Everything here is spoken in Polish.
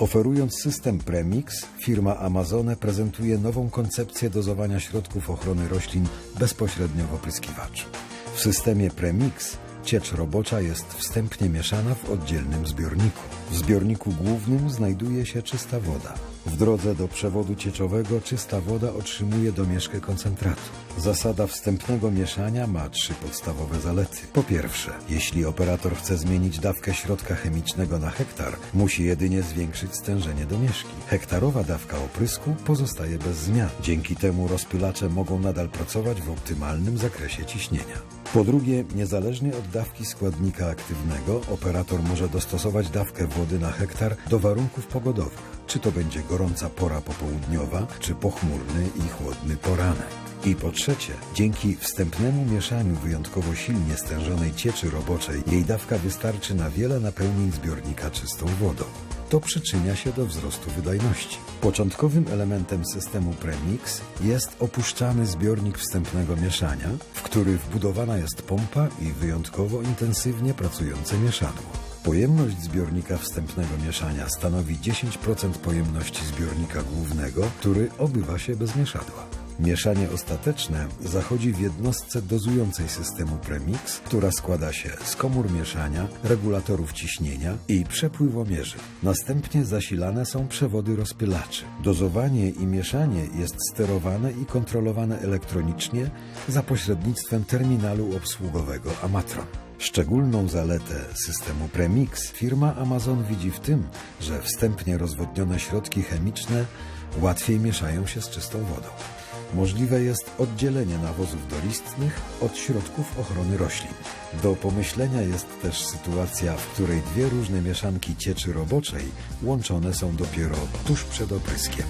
Oferując system Premix, firma Amazone prezentuje nową koncepcję dozowania środków ochrony roślin bezpośrednio w opryskiwaczu. W systemie Premix ciecz robocza jest wstępnie mieszana w oddzielnym zbiorniku. W zbiorniku głównym znajduje się czysta woda. W drodze do przewodu cieczowego czysta woda otrzymuje domieszkę koncentratu. Zasada wstępnego mieszania ma trzy podstawowe zalety. Po pierwsze, jeśli operator chce zmienić dawkę środka chemicznego na hektar, musi jedynie zwiększyć stężenie domieszki. Hektarowa dawka oprysku pozostaje bez zmian. Dzięki temu rozpylacze mogą nadal pracować w optymalnym zakresie ciśnienia. Po drugie, niezależnie od dawki składnika aktywnego, operator może dostosować dawkę wody na hektar do warunków pogodowych, czy to będzie gorąca pora popołudniowa, czy pochmurny i chłodny poranek. I po trzecie, dzięki wstępnemu mieszaniu wyjątkowo silnie stężonej cieczy roboczej, jej dawka wystarczy na wiele napełnień zbiornika czystą wodą. To przyczynia się do wzrostu wydajności. Początkowym elementem systemu Premix jest opuszczany zbiornik wstępnego mieszania, który wbudowana jest pompa i wyjątkowo intensywnie pracujące mieszadło. Pojemność zbiornika wstępnego mieszania stanowi 10% pojemności zbiornika głównego, który obywa się bez mieszadła. Mieszanie ostateczne zachodzi w jednostce dozującej systemu Premix, która składa się z komór mieszania, regulatorów ciśnienia i przepływomierzy. Następnie zasilane są przewody rozpylaczy. Dozowanie i mieszanie jest sterowane i kontrolowane elektronicznie za pośrednictwem terminalu obsługowego Amatron. Szczególną zaletę systemu Premix firma Amazon widzi w tym, że wstępnie rozwodnione środki chemiczne łatwiej mieszają się z czystą wodą. Możliwe jest oddzielenie nawozów dolistnych od środków ochrony roślin. Do pomyślenia jest też sytuacja, w której dwie różne mieszanki cieczy roboczej łączone są dopiero tuż przed opryskiem.